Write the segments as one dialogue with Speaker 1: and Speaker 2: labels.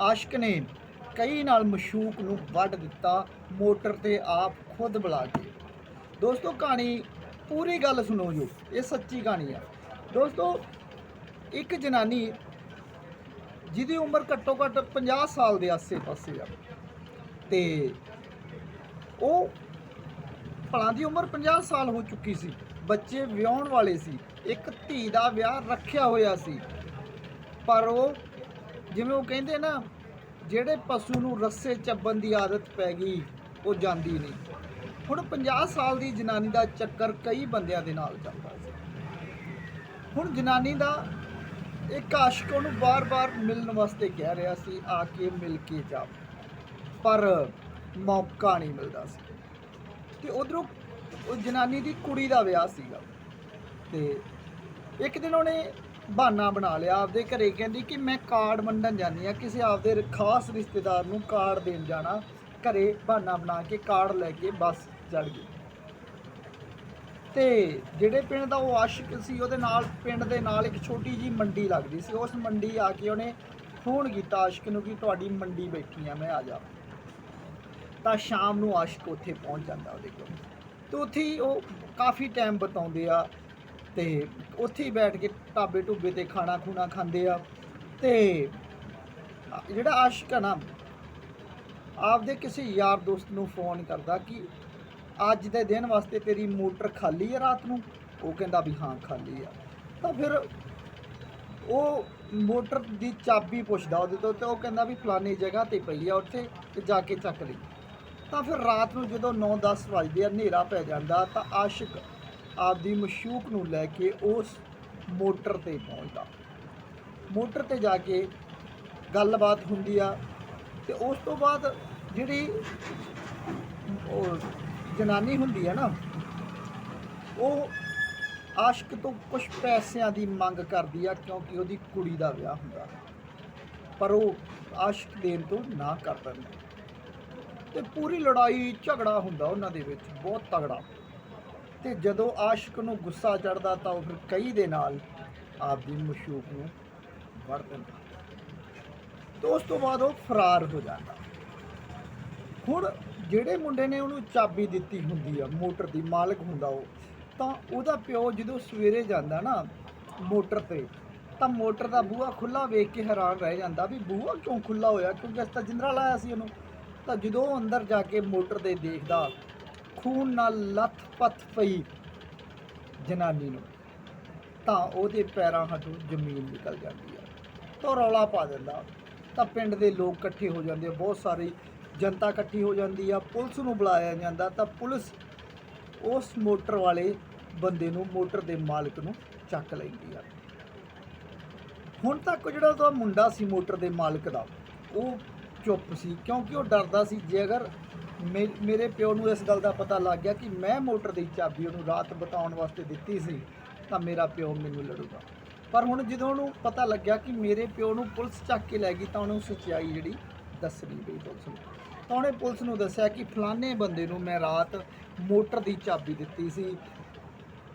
Speaker 1: ਆਸ਼ਕ ਨੇ ਕਈ ਨਾਲ ਮਸ਼ੂਕ ਨੂੰ ਵੱਢ ਦਿੱਤਾ, ਮੋਟਰ ਤੇ ਆਪ ਖੁਦ ਬੁਲਾ ਕੇ। ਦੋਸਤੋ, ਕਹਾਣੀ ਪੂਰੀ ਗੱਲ ਸੁਣੋ ਜੋ, ਇਹ ਸੱਚੀ ਕਹਾਣੀ ਆ। ਦੋਸਤੋ, ਇੱਕ ਜਨਾਨੀ ਜਿਹਦੀ ਉਮਰ ਘੱਟੋ ਘੱਟ 50 ਸਾਲ ਦੇ ਆਸੇ-ਪਾਸੇ ਆ ਤੇ ਉਹ ਭਲਾਂ ਦੀ ਉਮਰ 50 ਸਾਲ ਹੋ ਚੁੱਕੀ ਸੀ। ਬੱਚੇ ਵਿਆਹਣ ਵਾਲੇ ਸੀ। ਇੱਕ ਧੀ ਦਾ ਵਿਆਹ ਰੱਖਿਆ ਹੋਇਆ ਸੀ। ਪਰ ਉਹ ਜਿਵੇਂ ਉਹ ਕਹਿੰਦੇ ਨਾ, ਜਿਹੜੇ ਪਸ਼ੂ ਨੂੰ ਰੱਸੇ ਚੱਬਣ ਦੀ ਆਦਤ ਪੈ ਗਈ, ਉਹ ਜਾਂਦੀ ਨਹੀਂ। ਹੁਣ 50 ਸਾਲ ਦੀ ਜਨਾਨੀ ਦਾ ਚੱਕਰ ਕਈ ਬੰਦਿਆਂ ਦੇ ਨਾਲ ਚੱਲਦਾ ਸੀ। ਹੁਣ ਜਨਾਨੀ ਦਾ ਇੱਕ ਆਸ਼ਕ ਉਹਨੂੰ ਬਾਰ-ਬਾਰ ਮਿਲਣ ਵਾਸਤੇ ਕਹਿ ਰਿਹਾ ਸੀ, ਆ ਕੇ ਮਿਲ ਕੇ ਜਾ। ਪਰ ਮੌਕਾ ਨਹੀਂ ਮਿਲਦਾ ਸੀ। ਤੇ ਉਧਰੋਂ ਉਹ ਜਨਾਨੀ ਦੀ ਕੁੜੀ ਦਾ ਵਿਆਹ ਸੀਗਾ। ਤੇ ਇੱਕ ਦਿਨ ਉਹਨੇ ਬਹਾਨਾ ਬਣਾ ਲਿਆ ਆਪਦੇ ਘਰੇ, ਕਹਿੰਦੀ ਕਿ ਮੈਂ ਕਾਰਡ ਵੰਡਣ ਜਾਨੀ ਆ ਕਿਸੇ ਆਪਦੇ ਖਾਸ ਰਿਸ਼ਤੇਦਾਰ ਨੂੰ ਕਾਰਡ ਦੇਣ ਜਾਣਾ। ਘਰੇ ਬਹਾਨਾ ਬਣਾ ਕੇ ਕਾਰਡ ਲੈ ਕੇ ਬੱਸ ਚੜ ਗਈ। ਤੇ ਜਿਹੜੇ ਪਿੰਡ ਦਾ ਉਹ ਆਸ਼ਿਕ ਸੀ, ਉਹਦੇ ਨਾਲ, ਪਿੰਡ ਦੇ ਨਾਲ ਇੱਕ ਛੋਟੀ ਜੀ ਮੰਡੀ ਲੱਗਦੀ ਸੀ। ਉਸ ਮੰਡੀ ਆ ਕੇ ਉਹਨੇ ਫੋਨ ਕੀਤਾ ਆਸ਼ਿਕ ਨੂੰ ਕਿ ਤੁਹਾਡੀ ਮੰਡੀ ਬੈਠੀ ਆ, ਮੈਂ ਆ ਜਾ। ਤਾਂ ਸ਼ਾਮ ਨੂੰ ਆਸ਼ਿਕ ਉੱਥੇ ਪਹੁੰਚ ਜਾਂਦਾ ਉਹਦੇ ਕੋਲ। ਤੇ ਉੱਥੇ ਹੀ ਉਹ ਕਾਫੀ ਟਾਈਮ ਬਤਾਉਂਦੇ ਆ। ਤੇ ਉੱਥੇ ਹੀ ਬੈਠ ਕੇ ਢਾਬੇ ਢੁੱਬੇ ਤੇ ਖਾਣਾ ਖੂਣਾ ਖਾਂਦੇ ਆ। ਤੇ ਜਿਹੜਾ ਆਸ਼ਿਕ ਆ ਨਾ, ਆਪਦੇ ਕਿਸੇ ਯਾਰ ਦੋਸਤ ਨੂੰ ਫੋਨ ਕਰਦਾ ਕਿ ਅੱਜ ਦੇ ਦਿਨ ਵਾਸਤੇ ਤੇਰੀ ਮੋਟਰ ਖਾਲੀ ਹੈ ਰਾਤ ਨੂੰ। ਉਹ ਕਹਿੰਦਾ ਵੀ ਹਾਂ, ਖਾਲੀ ਆ। ਤਾਂ ਫਿਰ ਉਹ ਮੋਟਰ ਦੀ ਚਾਬੀ ਪੁੱਛਦਾ ਉਹਦੇ ਤੋਂ ਤੇ ਉਹ ਕਹਿੰਦਾ ਵੀ ਫਲਾਨੀ ਜਗ੍ਹਾ ਤੇ ਪਈ ਆ ਉੱਥੇ ਤੇ ਜਾ ਕੇ ਚੱਕ ਲਈ। ਤਾਂ ਫਿਰ ਰਾਤ ਨੂੰ ਜਦੋਂ 9-10 ਵਜਦੇ ਆ, ਹਨੇਰਾ ਪੈ ਜਾਂਦਾ ਤਾਂ ਆਸ਼ਿਕ ਆਪਦੀ ਮਸ਼ੂਕ ਨੂੰ ਲੈ ਕੇ ਉਸ ਮੋਟਰ ਤੇ ਪਹੁੰਚਦਾ। ਮੋਟਰ ਤੇ ਜਾ ਕੇ ਗੱਲਬਾਤ ਹੁੰਦੀ ਆ ਤੇ ਉਸ ਤੋਂ ਬਾਅਦ ਜਿਹੜੀ ਉਹ ਜਨਾਨੀ ਹੁੰਦੀ ਆ ਨਾ, ਉਹ ਆਸ਼ਕ ਤੋਂ ਕੁਝ ਪੈਸਿਆਂ ਦੀ ਮੰਗ ਕਰਦੀ ਆ ਕਿਉਂਕਿ ਉਹਦੀ ਕੁੜੀ ਦਾ ਵਿਆਹ ਹੁੰਦਾ। ਪਰ ਉਹ ਆਸ਼ਕ ਦੇਣ ਤੋਂ ਨਾ ਕਰ ਦਿੰਦਾ। ਤੇ ਪੂਰੀ ਲੜਾਈ ਝਗੜਾ ਹੁੰਦਾ ਉਹਨਾਂ ਦੇ ਵਿੱਚ, ਬਹੁਤ ਤਗੜਾ। ਤੇ ਜਦੋਂ ਆਸ਼ਕ ਨੂੰ ਗੁੱਸਾ ਚੜਦਾ ਤਾਂ ਉਹ ਫਿਰ ਕਈ ਦੇ ਨਾਲ ਆਪਦੀ ਮਸ਼ੂਕ ਨੂੰ ਵੜ ਦਿੰਦਾ। ਤੇ ਉਸ ਤੋਂ ਬਾਅਦ ਉਹ ਫਰਾਰ ਹੋ ਜਾਂਦਾ। ਹੁਣ ਜਿਹੜੇ ਮੁੰਡੇ ਨੇ ਉਹਨੂੰ ਚਾਬੀ ਦਿੱਤੀ ਹੁੰਦੀ ਆ, ਮੋਟਰ ਦੀ ਮਾਲਕ ਹੁੰਦਾ ਉਹ, ਤਾਂ ਉਹਦਾ ਪਿਓ ਜਦੋਂ ਸਵੇਰੇ ਜਾਂਦਾ ਨਾ ਮੋਟਰ ਤੇ, ਤਾਂ ਮੋਟਰ ਦਾ ਬੂਹਾ ਖੁੱਲਾ ਵੇਖ ਕੇ ਹੈਰਾਨ ਰਹਿ ਜਾਂਦਾ ਵੀ ਬੂਹਾ ਕਿਉਂ ਖੁੱਲਾ ਹੋਇਆ? ਕਿਉਂਕਿ ਅਸੀਂ ਤਾਂ ਜਿੰਦਰਾ ਲਾਇਆ ਸੀ ਉਹਨੂੰ। ਤਾਂ ਜਦੋਂ ਉਹ ਅੰਦਰ ਜਾ ਕੇ ਮੋਟਰ ਦੇ ਦੇਖਦਾ ਖੂਨ ਨਾਲ ਲੱਥ-ਪੱਥ ਪਈ ਜਨਾਨੀ ਨੂੰ, ਤਾਂ ਉਹਦੇ ਪੈਰਾਂ ਹੱਥੋਂ ਜ਼ਮੀਨ ਨਿਕਲ ਜਾਂਦੀ ਆ। ਤਾਂ ਰੌਲਾ ਪਾ ਦਿੰਦਾ। ਤਾਂ ਪਿੰਡ ਦੇ ਲੋਕ ਇਕੱਠੇ ਹੋ ਜਾਂਦੇ ਆ, ਬਹੁਤ ਸਾਰੀ ਜਨਤਾ ਇਕੱਠੀ ਹੋ ਜਾਂਦੀ ਆ, ਪੁਲਿਸ ਨੂੰ ਬੁਲਾਇਆ ਜਾਂਦਾ। ਤਾਂ ਪੁਲਿਸ ਉਸ ਮੋਟਰ ਵਾਲੇ ਬੰਦੇ ਨੂੰ, ਮੋਟਰ ਦੇ ਮਾਲਕ ਨੂੰ ਚੱਕ ਲੈਂਦੀ ਆ। ਹੁਣ ਤੱਕ ਜਿਹੜਾ ਉਹਦਾ ਮੁੰਡਾ ਸੀ ਮੋਟਰ ਦੇ ਮਾਲਕ ਦਾ, ਉਹ ਚੁੱਪ ਸੀ, ਕਿਉਂਕਿ ਉਹ ਡਰਦਾ ਸੀ, ਜੇ ਅਗਰ ਮੇ- ਮੇਰੇ ਪਿਓ ਨੂੰ ਇਸ ਗੱਲ ਦਾ ਪਤਾ ਲੱਗ ਗਿਆ ਕਿ ਮੈਂ ਮੋਟਰ ਦੀ ਚਾਬੀ ਉਹਨੂੰ ਰਾਤ ਬਤਾਉਣ ਵਾਸਤੇ ਦਿੱਤੀ ਸੀ, ਤਾਂ ਮੇਰਾ ਪਿਓ ਮੈਨੂੰ ਲੜੂਗਾ। ਪਰ ਹੁਣ ਜਦੋਂ ਉਹਨੂੰ ਪਤਾ ਲੱਗਿਆ ਕਿ ਮੇਰੇ ਪਿਓ ਨੂੰ ਪੁਲਿਸ ਚੱਕ ਕੇ ਲੈ ਗਈ, ਤਾਂ ਉਹਨੂੰ ਸੱਚਾਈ ਜਿਹੜੀ ਦੱਸਣੀ ਪਈ ਪੁਲਿਸ ਨੂੰ। ਤਾਂ ਉਹਨੇ ਪੁਲਿਸ ਨੂੰ ਦੱਸਿਆ ਕਿ ਫਲਾਣੇ ਬੰਦੇ ਨੂੰ ਮੈਂ ਰਾਤ ਮੋਟਰ ਦੀ ਚਾਬੀ ਦਿੱਤੀ ਸੀ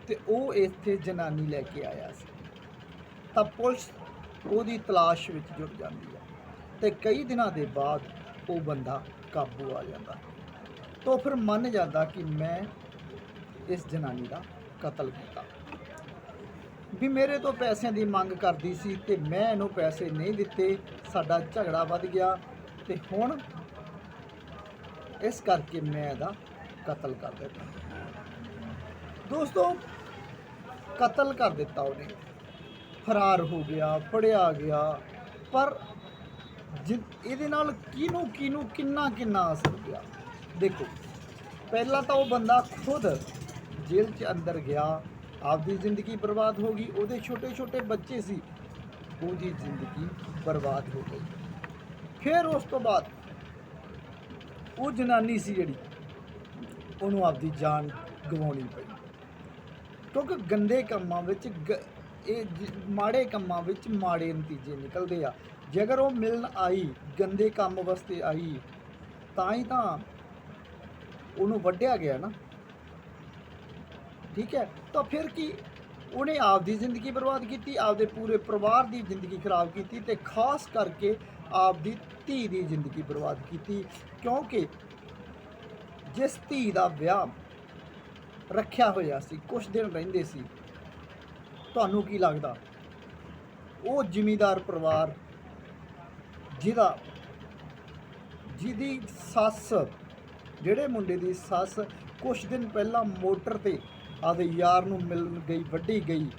Speaker 1: ਤੇ ਉਹ ਇੱਥੇ ਜਨਾਨੀ ਲੈ ਕੇ ਆਇਆ ਸੀ। ਤਾਂ ਪੁਲਿਸ ਉਹਦੀ ਤਲਾਸ਼ ਵਿੱਚ ਜੁਟ ਜਾਂਦੀ ਹੈ ਤੇ ਕਈ ਦਿਨਾਂ ਦੇ ਬਾਅਦ ਉਹ ਬੰਦਾ ਕਾਬੂ ਆ ਜਾਂਦਾ। ਤਾਂ ਫਿਰ ਮੰਨ ਜਾਂਦਾ ਕਿ ਮੈਂ ਇਸ ਜਨਾਨੀ ਦਾ ਕਤਲ ਕੀਤਾ। ਵੀ ਮੇਰੇ ਤੋਂ ਪੈਸਿਆਂ ਦੀ ਮੰਗ ਕਰਦੀ ਸੀ ਤੇ ਮੈਂ ਇਹਨੂੰ ਪੈਸੇ ਨਹੀਂ ਦਿੱਤੇ, ਸਾਡਾ ਝਗੜਾ ਵੱਧ ਗਿਆ ਤੇ ਹੁਣ ਇਸ ਕਰਕੇ ਮੈਂ ਇਹਦਾ ਕਤਲ ਕਰ ਦਿੱਤਾ। ਦੋਸਤੋ, ਕਤਲ ਕਰ ਦਿੱਤਾ ਉਹਨੇ। ਫਰਾਰ ਹੋ ਗਿਆ, ਫੜਿਆ ਗਿਆ, ਪਰ ਜਿ- ਇਹਦੇ ਨਾਲ ਕਿਹਨੂੰ ਕਿਹਨੂੰ ਕਿੰਨਾ ਕਿੰਨਾ ਅਸਰ ਪਿਆ? ਦੇਖੋ, ਪਹਿਲਾਂ ਤਾਂ ਉਹ ਬੰਦਾ ਖੁਦ ਜੇਲ੍ਹ 'ਚ ਅੰਦਰ ਗਿਆ, ਆਪਦੀ ਜ਼ਿੰਦਗੀ ਬਰਬਾਦ ਹੋ ਗਈ, ਉਹਦੇ ਛੋਟੇ ਛੋਟੇ ਬੱਚੇ ਸੀ, ਉਹਦੀ ਜ਼ਿੰਦਗੀ ਬਰਬਾਦ ਹੋ ਗਈ। ਫਿਰ ਉਸ ਤੋਂ ਬਾਅਦ ਉਹ ਜਨਾਨੀ ਸੀ ਜਿਹੜੀ, ਉਹਨੂੰ ਆਪਦੀ ਜਾਨ ਗਵਾਉਣੀ ਪਈ। ਕਿਉਂਕਿ ਗੰਦੇ ਕੰਮਾਂ ਵਿੱਚ ਗ- ਇਹ ਮਾੜੇ ਕੰਮਾਂ ਵਿੱਚ ਮਾੜੇ ਨਤੀਜੇ ਨਿਕਲਦੇ ਆ। ਜੇਕਰ ਉਹ ਮਿਲਣ ਆਈ, ਗੰਦੇ ਕੰਮ ਵਾਸਤੇ ਆਈ, ਤਾਂ ਹੀ ਤਾਂ ਉਹਨੂੰ ਵੱਢਿਆ ਗਿਆ ਨਾ। ਠੀਕ ਹੈ, ਤਾਂ ਫਿਰ ਕੀ? ਉਹਨੇ ਆਪਦੀ ਜ਼ਿੰਦਗੀ ਬਰਬਾਦ ਕੀਤੀ, ਆਪਦੇ ਪੂਰੇ ਪਰਿਵਾਰ ਦੀ ਜ਼ਿੰਦਗੀ ਖਰਾਬ ਕੀਤੀ ਤੇ ਖਾਸ ਕਰਕੇ ਆਪਦੀ ਧੀ ਦੀ ਜ਼ਿੰਦਗੀ ਬਰਬਾਦ ਕੀਤੀ, ਕਿਉਂਕਿ ਜਿਸ ਧੀ ਦਾ ਵਿਆਹ ਰੱਖਿਆ ਹੋਇਆ ਸੀ ਕੁਝ ਦਿਨ ਰਹਿੰਦੇ ਸੀ, ਤੁਹਾਨੂੰ ਕੀ ਲੱਗਦਾ? ਉਹ ਜ਼ਿਮੀਦਾਰ ਪਰਿਵਾਰ ਜਿਹਦਾ ਜਿਹਦੀ ਸੱਸ ਜਿਹੜੇ ਮੁੰਡੇ ਦੀ ਸੱਸ ਕੁਝ ਦਿਨ ਪਹਿਲਾਂ ਮੋਟਰ ਤੇ ਆਦੇ ਯਾਰ ਨੂੰ ਮਿਲਣ ਗਈ, ਵੱਡੀ ਗਈ,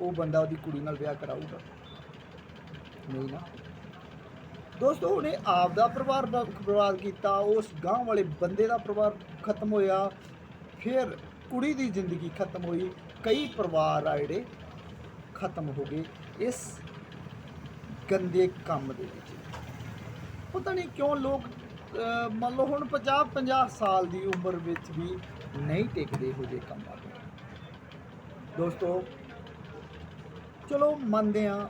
Speaker 1: ਉਹ ਬੰਦਾ ਉਹਦੀ ਕੁੜੀ ਨਾਲ ਵਿਆਹ ਕਰਾਊਗਾ। ਨਹੀਂ ਨਾ। ਦੋਸਤੋ, ਉਹਨੇ ਆਪ ਦਾ ਪਰਿਵਾਰ ਬਰਬਾਦ ਕੀਤਾ, ਉਸ ਗਾਂਵ ਵਾਲੇ ਬੰਦੇ ਦਾ ਪਰਿਵਾਰ ਖਤਮ ਹੋਇਆ। ਫਿਰ ਕੁੜੀ ਦੀ ਜ਼ਿੰਦਗੀ ਖਤਮ ਹੋਈ, ਕਈ ਪਰਿਵਾਰ ਆ ਜਿਹੜੇ ਖਤਮ ਹੋ ਗਏ ਇਸ ਗੰਦੇ ਕੰਮ ਦੇ ਵਿੱਚ। ਪਤਾ ਨਹੀਂ ਕਿਉਂ ਲੋਕ ਮੰਨ ਲਓ ਹੁਣ 50 50 ਸਾਲ ਦੀ ਉਮਰ ਵਿੱਚ ਵੀ ਨਹੀਂ ਟਿਕਦੇ ਹੋ ਜੇ ਕੰਮਾਂ ਤੋਂ। ਦੋਸਤੋ, ਚਲੋ ਮੰਨਦੇ ਆ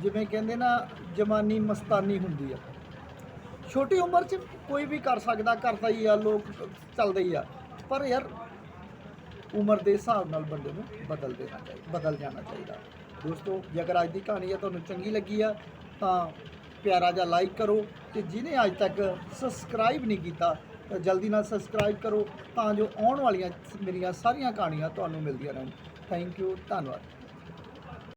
Speaker 1: ਜਿਵੇਂ ਕਹਿੰਦੇ ਨਾ, ਜਵਾਨੀ ਮਸਤਾਨੀ ਹੁੰਦੀ ਆ। ਛੋਟੀ ਉਮਰ 'ਚ ਕੋਈ ਵੀ ਕਰ ਸਕਦਾ, ਕਰਦਾ ਹੀ ਆ, ਲੋਕ ਚੱਲਦੇ ਹੀ ਆ। ਪਰ ਯਾਰ, ਉਮਰ ਦੇ ਹਿਸਾਬ ਨਾਲ ਬੰਦੇ ਨੂੰ ਬਦਲ ਦੇਣਾ ਚਾਹੀਦਾ ਬਦਲ ਜਾਣਾ ਚਾਹੀਦਾ। ਦੋਸਤੋ, ਜੇ ਅਗਰ ਅੱਜ ਦੀ ਕਹਾਣੀ ਆ ਤੁਹਾਨੂੰ ਚੰਗੀ ਲੱਗੀ ਆ, ਤਾਂ ਪਿਆਰਾ ਜਿਹਾ ਲਾਈਕ ਕਰੋ ਤੇ ਜਿਹਨੇ ਅੱਜ ਤੱਕ ਸਬਸਕ੍ਰਾਈਬ ਨਹੀਂ ਕੀਤਾ, ਤਾਂ ਜਲਦੀ ਨਾਲ ਸਬਸਕ੍ਰਾਈਬ ਕਰੋ ਤਾਂ ਜੋ ਆਉਣ ਵਾਲੀਆਂ ਮੇਰੀਆਂ ਸਾਰੀਆਂ ਕਹਾਣੀਆਂ ਤੁਹਾਨੂੰ ਮਿਲਦੀਆਂ ਰਹਿਣ। ਥੈਂਕ ਯੂ ਧੰਨਵਾਦ।